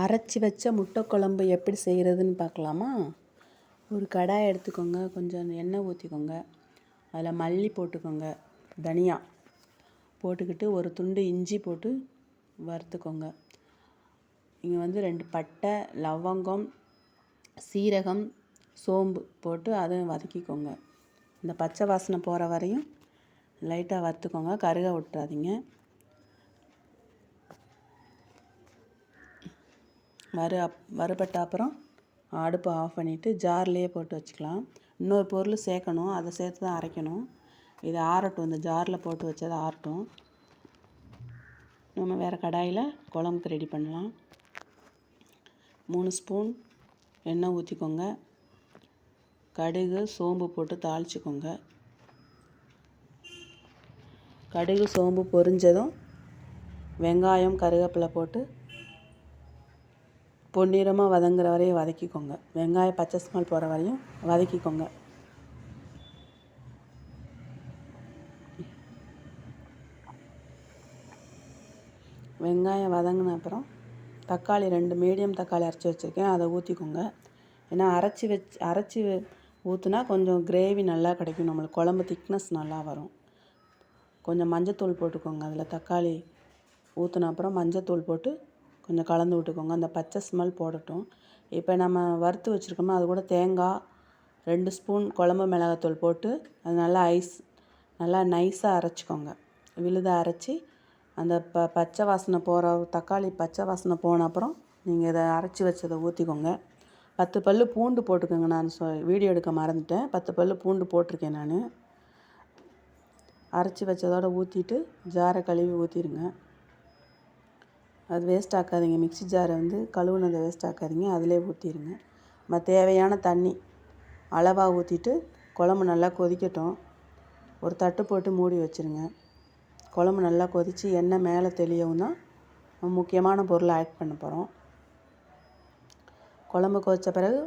அரைச்சி வச்ச முட்டை குழம்பு எப்படி செய்கிறதுன்னு பார்க்கலாமா? ஒரு கடாய் எடுத்துக்கோங்க கொஞ்சம் எண்ணெய் ஊற்றிக்கோங்க அதில் மல்லி போட்டுக்கோங்க தனியா. போட்டுக்கிட்டு ஒரு துண்டு இஞ்சி போட்டு வறுத்துக்கோங்க. இங்கே வந்து ரெண்டு பட்டை லவங்கம் சீரகம் சோம்பு போட்டு அதை வதக்கிக்கோங்க. இந்த பச்சை வாசனை போகிற வரையும் லைட்டாக வறுத்துக்கோங்க கருக விட்டுறாதீங்க. மறு அப் வறுபட்ட அப்புறம் அடுப்பை ஆஃப் பண்ணிவிட்டு ஜார்லேயே போட்டு வச்சுக்கலாம். இன்னொரு பொருள் சேர்க்கணும். அதை சேர்த்து தான் அரைக்கணும். இது ஆறட்டும். இந்த ஜாரில் போட்டு வச்சது ஆறட்டும். நம்ம வேறு கடாயில் குழம்புக்கு ரெடி பண்ணலாம். மூணு ஸ்பூன் எண்ணெய் ஊற்றிக்கோங்க கடுகு சோம்பு போட்டு தாளிச்சிக்கோங்க. கடுகு சோம்பு பொரிஞ்சதும் வெங்காயம் கருவேப்பிலை போட்டு பொன்னிறமாக வதங்குற வரையும் வதக்கிக்கோங்க. வெங்காயம் பச்சை ஸ்மெல் போகிற வரையும் வதக்கிக்கோங்க. வெங்காயம் வதங்கின அப்புறம் தக்காளி ரெண்டு மீடியம் தக்காளி அரைச்சி வச்சுருக்கேன். அதை ஊற்றிக்கோங்க ஏன்னா அரைச்சி வச்சு அரைச்சி ஊற்றுனா கொஞ்சம் கிரேவி நல்லா கிடைக்கும். நம்மளுக்கு குழம்பு திக்னஸ் நல்லா வரும். கொஞ்சம் மஞ்சத்தூள் போட்டுக்கோங்க. அதில் தக்காளி ஊற்றின அப்புறம் மஞ்சத்தூள் போட்டு கொஞ்சம் கலந்து விட்டுக்கோங்க. அந்த பச்சை ஸ்மெல் போடட்டும். இப்போ நம்ம வறுத்து வச்சுருக்கோமோ அது கூட தேங்காய் ரெண்டு ஸ்பூன் குழம்பு மிளகாத்தூள் போட்டு அது நல்லா ஐஸ் நல்லா நைஸாக அரைச்சிக்கோங்க. விழுதாக அரைச்சி அந்த ப பச்சை வாசனை போகிற தக்காளி பச்சை வாசனை போன அப்புறம் நீங்கள் இதை அரைச்சி வச்சதை ஊற்றிக்கோங்க பத்து பல் பூண்டு போட்டுக்கோங்க நான் சொ வீடியோ எடுக்க மறந்துட்டேன். பத்து பல் பூண்டு போட்டிருக்கேன் நான். அரைச்சி வச்சதோடு ஊற்றிட்டு ஜாரை கழுவி ஊற்றிடுங்க அது வேஸ்ட் ஆக்காதீங்க. மிக்சி ஜாரை வந்து கழுவுனதை வேஸ்ட் ஆக்காதீங்க. அதிலே ஊற்றிடுங்க நம்ம தேவையான தண்ணி அளவாக ஊற்றிட்டு குழம்பு நல்லா கொதிக்கட்டும். ஒரு தட்டு போட்டு மூடி வச்சுருங்க. குழம்பு நல்லா கொதித்து எண்ணெய் மேலே தெளியவும் தான் முக்கியமான பொருளை ஆட் பண்ண போகிறோம் குழம்பு கொதித்த பிறகு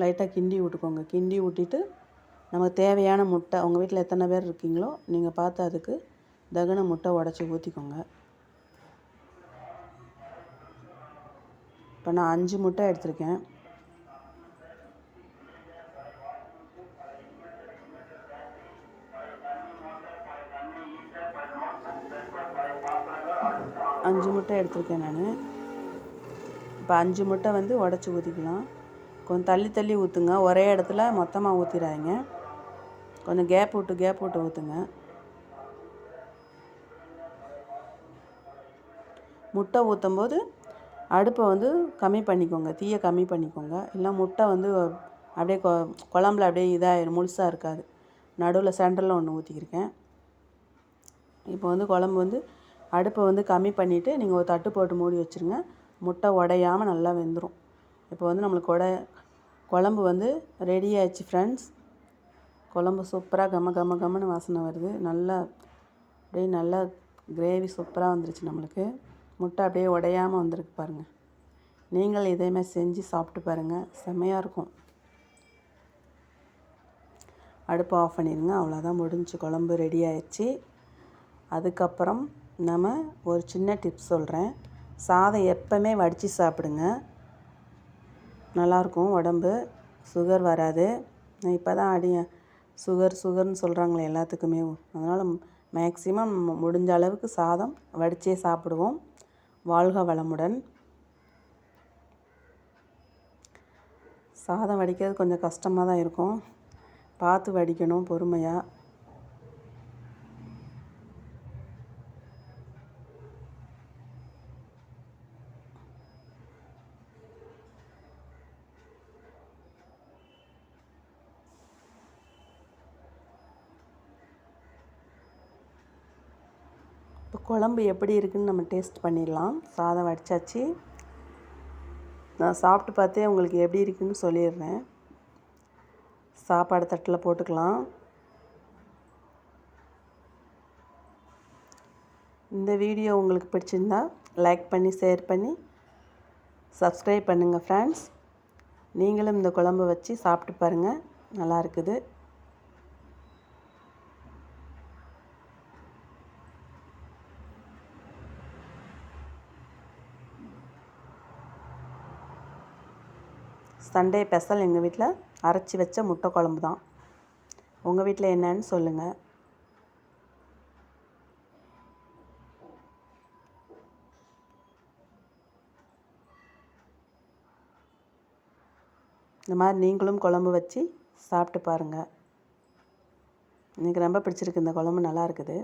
லைட்டாக கிண்டி விட்டுக்கோங்க. கிண்டி விட்டிட்டு நமக்கு தேவையான முட்டை உங்கள் வீட்டில் எத்தனை பேர் இருக்கீங்களோ நீங்கள் பார்த்து அதுக்கு தகுன முட்டை உடச்சி ஊற்றிக்கோங்க இப்போ நான் அஞ்சு முட்டை எடுத்திருக்கேன். அஞ்சு முட்டை எடுத்திருக்கேன் நான். இப்போ அஞ்சு முட்டை வந்து உடச்சி ஊற்றிக்கலாம் கொஞ்சம் தள்ளி தள்ளி ஊற்றுங்க ஒரே இடத்துல மொத்தமாக ஊற்றிடாதீங்க கொஞ்சம் கேப் விட்டு கேப் விட்டு ஊற்றுங்க முட்டை ஊற்றும் போது அடுப்பை வந்து கம்மி பண்ணிக்கோங்க தீயை கம்மி பண்ணிக்கோங்க. இல்லை முட்டை வந்து அப்படியே கொ குழம்புல அப்படியே இதாகிடும் முழுசாக இருக்காது. நடுவில் சென்டரில் ஒன்று ஊற்றிக்கிருக்கேன் இப்போ வந்து குழம்பு வந்து அடுப்பை வந்து கம்மி பண்ணிவிட்டு நீங்கள் ஒரு தட்டு போட்டு மூடி வச்சுருங்க. முட்டை உடையாமல் நல்லா வெந்துடும் இப்போ வந்து நம்மளுக்கு உட குழம்பு வந்து ரெடி ஆயிடுச்சு ஃப்ரெண்ட்ஸ் குழம்பு சூப்பராக கம கம கமன்னு வாசனை வருது. நல்லா அப்படியே நல்லா கிரேவி சூப்பராக வந்துருச்சு நம்மளுக்கு. முட்டை அப்படியே உடையாமல் வந்திருக்கு பாருங்கள் நீங்கள் இதேமாதிரி செஞ்சு சாப்பிட்டு பாருங்கள் செம்மையாக இருக்கும். அடுப்பு ஆஃப் பண்ணிடுங்க அவ்வளோதான் முடிஞ்சு. குழம்பு ரெடி ஆயிடுச்சு. அதுக்கப்புறம் நம்ம ஒரு சின்ன டிப்ஸ் சொல்கிறேன் சாதம் எப்போவுமே வடித்து சாப்பிடுங்க. நல்லாயிருக்கும் உடம்பு சுகர் வராது. நான் இப்போ தான் அடி சுகர் சுகர்னு சொல்கிறாங்களே எல்லாத்துக்குமே. அதனால் மேக்ஸிமம் முடிஞ்ச அளவுக்கு சாதம் வடித்தே சாப்பிடுவோம். வாழ்க வளமுடன். சாதம் வடிக்கிறது கொஞ்சம் கஷ்டமாக தான் இருக்கும். பார்த்து வடிக்கணும் பொறுமையாக குழம்பு எப்படி இருக்குதுன்னு நம்ம டேஸ்ட் பண்ணிடலாம். சாதம் வடித்தாச்சு நான் சாப்பிட்டு பார்த்தே உங்களுக்கு எப்படி இருக்குதுன்னு சொல்லிடுறேன். சாப்பாடு தட்டில் போட்டுக்கலாம். இந்த வீடியோ உங்களுக்கு பிடிச்சிருந்தா லைக் பண்ணி ஷேர் பண்ணி சப்ஸ்கிரைப் பண்ணுங்கள் ஃப்ரெண்ட்ஸ் நீங்களும் இந்த குழம்பு வச்சு சாப்பிட்டு பாருங்கள் நல்லா இருக்குது. சண்டே ஸ்பெஷல் எங்கள் வீட்டில் அரைச்சி வச்ச முட்டை குழம்பு தான். உங்கள் வீட்டில் என்னன்னு சொல்லுங்கள் இந்த மாதிரி நீங்களும் குழம்பு வச்சு சாப்பிட்டு பாருங்கள் எனக்கு ரொம்ப பிடிச்சிருக்கு இந்த குழம்பு நல்லா இருக்குது.